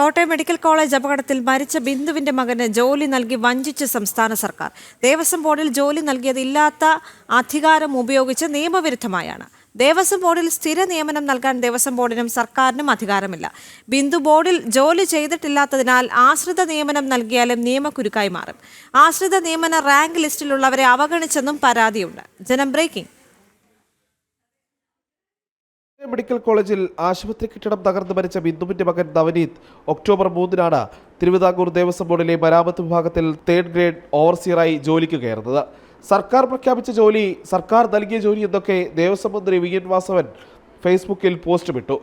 Kottayam medical college അപകടത്തിൽ മരിച്ച ബിന്ദുവിന്റെ മകന് ജോലി നൽകി വഞ്ചിച്ച സംസ്ഥാന സർക്കാർ. ദേവസ്വം ബോർഡിൽ ജോലി നൽകിയത് ഇല്ലാത്ത അധികാരം ഉപയോഗിച്ച് നിയമവിരുദ്ധമായാണ്. ദേവസ്വം ബോർഡിൽ സ്ഥിര നിയമനം നൽകാൻ ദേവസ്വം ബോർഡിനും സർക്കാരിനും അധികാരമില്ല. ബിന്ദു ബോർഡിൽ ജോലി ചെയ്തിട്ടില്ലാത്തതിനാൽ ആശ്രിത നിയമനം നൽകിയാലും നിയമക്കുരുക്കായി മാറും. ആശ്രിത നിയമന റാങ്ക് ലിസ്റ്റിലുള്ളവരെ അവഗണിച്ചെന്നും പരാതിയുണ്ട്. ജനം ബ്രേക്കിംഗ്. മെഡിക്കൽ കോളേജിൽ ആശുപത്രി കെട്ടിടം തകർന്ന് മരിച്ച ബിന്ദുവിന്റെ മകൻ നവനീത് ഒക്ടോബർ മൂന്നിനാണ് തിരുവിതാംകൂർ ദേവസ്വം ബോർഡിലെ മരാമത്ത് വിഭാഗത്തിൽ തേർഡ് ഗ്രേഡ് ഓവർസിയറായി ജോലിക്ക് കയറുന്നത്. സർക്കാർ പ്രഖ്യാപിച്ച ജോലി സർക്കാർ നൽകിയ ജോലി എന്നൊക്കെ ദേവസ്വം മന്ത്രി വി എൻ വാസവൻ ഫേസ്ബുക്കിൽ പോസ്റ്റ് വിട്ടു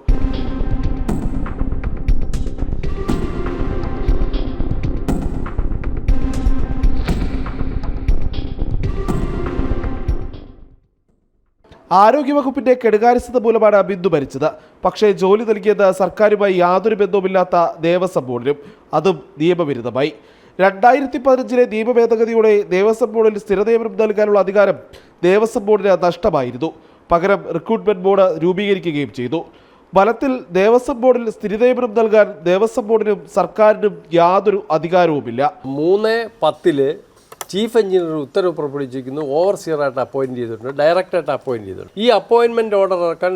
ആരോഗ്യവകുപ്പിന്റെ കെടുകാര്യസ്ഥത മൂലമാണ് ബിന്ദു മരിച്ചത്. പക്ഷേ ജോലി നൽകിയത് സർക്കാരുമായി യാതൊരു ബന്ധവുമില്ലാത്ത ദേവസ്വം ബോർഡിനും അതും നിയമവിരുദ്ധമായി. രണ്ടായിരത്തി പതിനഞ്ചിലെ നിയമ ഭേദഗതിയോടെ ദേവസ്വം ബോർഡിൽ സ്ഥിരനിയമനം നൽകാനുള്ള അധികാരം ദേവസ്വം ബോർഡിന് നഷ്ടമായിരുന്നു. പകരം റിക്രൂട്ട്മെന്റ് ബോർഡ് രൂപീകരിക്കുകയും ചെയ്തു. ഫലത്തിൽ ദേവസ്വം ബോർഡിൽ സ്ഥിരനിയമനം നൽകാൻ ദേവസ്വം ബോർഡിനും സർക്കാരിനും യാതൊരു അധികാരവുമില്ല. മൂന്ന് പത്തിൽ ചീഫ് എഞ്ചിനീയർ ഉത്തരവ് പുറപ്പെടുവിച്ചിരിക്കുന്നു. ഓവർസിയറായിട്ട് അപ്പോയിന്റ് ചെയ്തിട്ടുണ്ട്. ഡയറക്ടറായിട്ട് അപ്പോയിന്റ് ചെയ്തിട്ടുണ്ട്. ഈ അപ്പോയിന്റ്മെന്റ് ഓർഡർ ഇറക്കാൻ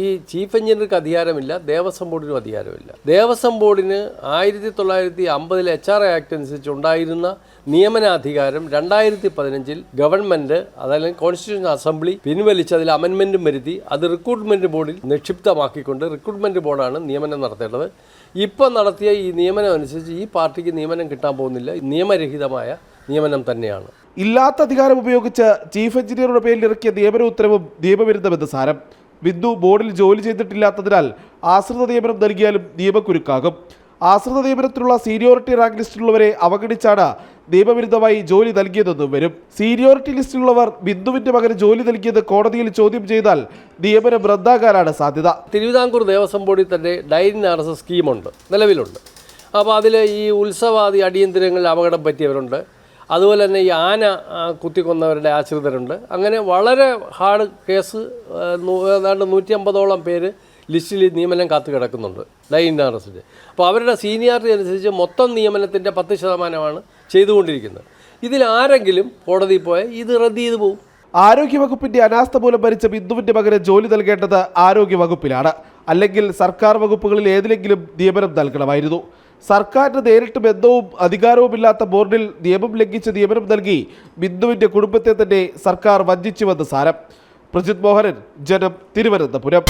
ഈ ചീഫ് എഞ്ചിനീയർക്ക് അധികാരമില്ല. ദേവസ്വം ബോർഡിനും അധികാരമില്ല. ദേവസ്വം ബോർഡിന് ആയിരത്തി തൊള്ളായിരത്തി അമ്പതിൽ എച്ച് ആർ ആക്ട് അനുസരിച്ച് ഉണ്ടായിരുന്ന നിയമനാധികാരം രണ്ടായിരത്തി പതിനഞ്ചിൽ ഗവൺമെന്റ് അതായത് കോൺസ്റ്റിറ്റ്യൂഷൻ അസംബ്ലി പിൻവലിച്ച് അതിൽ അമെൻമെന്റും വരുത്തി അത് റിക്രൂട്ട്മെന്റ് ബോർഡിൽ നിക്ഷിപ്തമാക്കിക്കൊണ്ട് റിക്രൂട്ട്മെന്റ് ബോർഡാണ് നിയമനം നടത്തേണ്ടത്. ഇപ്പം നടത്തിയ ഈ നിയമനം അനുസരിച്ച് ഈ പാർട്ടിക്ക് നിയമനം കിട്ടാൻ പോകുന്നില്ല. നിയമരഹിതമായ നിയമനം തന്നെയാണ്. ഇല്ലാത്ത അധികാരം ഉപയോഗിച്ച് ചീഫ് എഞ്ചിനീയറുടെ പേരിൽ ഇറക്കിയ നിയമന ഉത്തരവും നിയമവിരുദ്ധമെന്ന് സാരം. ബിന്ദു ബോർഡിൽ ജോലി ചെയ്തിട്ടില്ലാത്തതിനാൽ ആശ്രിത നിയമനം നൽകിയാലും നിയമക്കുരുക്കാകും. ആശ്രിത നിയമനത്തിലുള്ള സീനിയോറിറ്റി റാങ്ക് ലിസ്റ്റിലുള്ളവരെ അവഗണിച്ചാണ് നിയമവിരുദ്ധമായി ജോലി നൽകിയതെന്നും വരും. സീനിയോറിറ്റി ലിസ്റ്റിലുള്ളവർ ബിന്ദുവിന്റെ മകന് ജോലി നൽകിയത് കോടതിയിൽ ചോദ്യം ചെയ്താൽ നിയമനം റദ്ദാക്കാനാണ് സാധ്യത. തിരുവിതാംകൂർ ദേവസ്വം ബോർഡിൽ തന്നെ ഡൈൻ ആർ എസ് എസ് സ്കീമുണ്ട്. നിലവിലുണ്ട്. അപ്പോൾ അതിൽ ഈ ഉത്സവാദി അടിയന്തരങ്ങളിൽ അപകടം പറ്റിയവരുണ്ട്. അതുപോലെ തന്നെ ഈ ആന കുത്തിക്കൊന്നവരുടെ ആശ്രിതരുണ്ട്. അങ്ങനെ വളരെ ഹാർഡ് കേസ് ഏതാണ്ട് നൂറ്റി അമ്പതോളം പേര് ലിസ്റ്റിൽ നിയമനം കാത്തു കിടക്കുന്നുണ്ട്. എസിന്റെ അപ്പോൾ അവരുടെ സീനിയോറിറ്റി അനുസരിച്ച് മൊത്തം നിയമനത്തിന്റെ പത്ത് ശതമാനമാണ് ചെയ്തുകൊണ്ടിരിക്കുന്നത്. ഇതിൽ ആരെങ്കിലും കോടതിയിൽ പോയാൽ ഇത് റദ്ദ് ചെയ്തു പോകും ആരോഗ്യവകുപ്പിന്റെ അനാസ്ഥ മൂലം മരിച്ച ബിന്ദുവിന്റെ മകന് ജോലി നൽകേണ്ടത് ആരോഗ്യവകുപ്പിലാണ്. അല്ലെങ്കിൽ സർക്കാർ വകുപ്പുകളിൽ ഏതിലെങ്കിലും നിയമനം നൽകണമായിരുന്നു. സർക്കാരിന് നേരിട്ട് ബന്ധവും അധികാരവുമില്ലാത്ത ബോർഡിൽ നിയമം ലംഘിച്ച് നിയമനം നൽകി ബിന്ദുവിന്റെ കുടുംബത്തെ തന്നെ സർക്കാർ വഞ്ചിച്ചുവെന്ന് സാരം. പ്രജിത് മോഹനൻ ജനം തിരുവനന്തപുരം.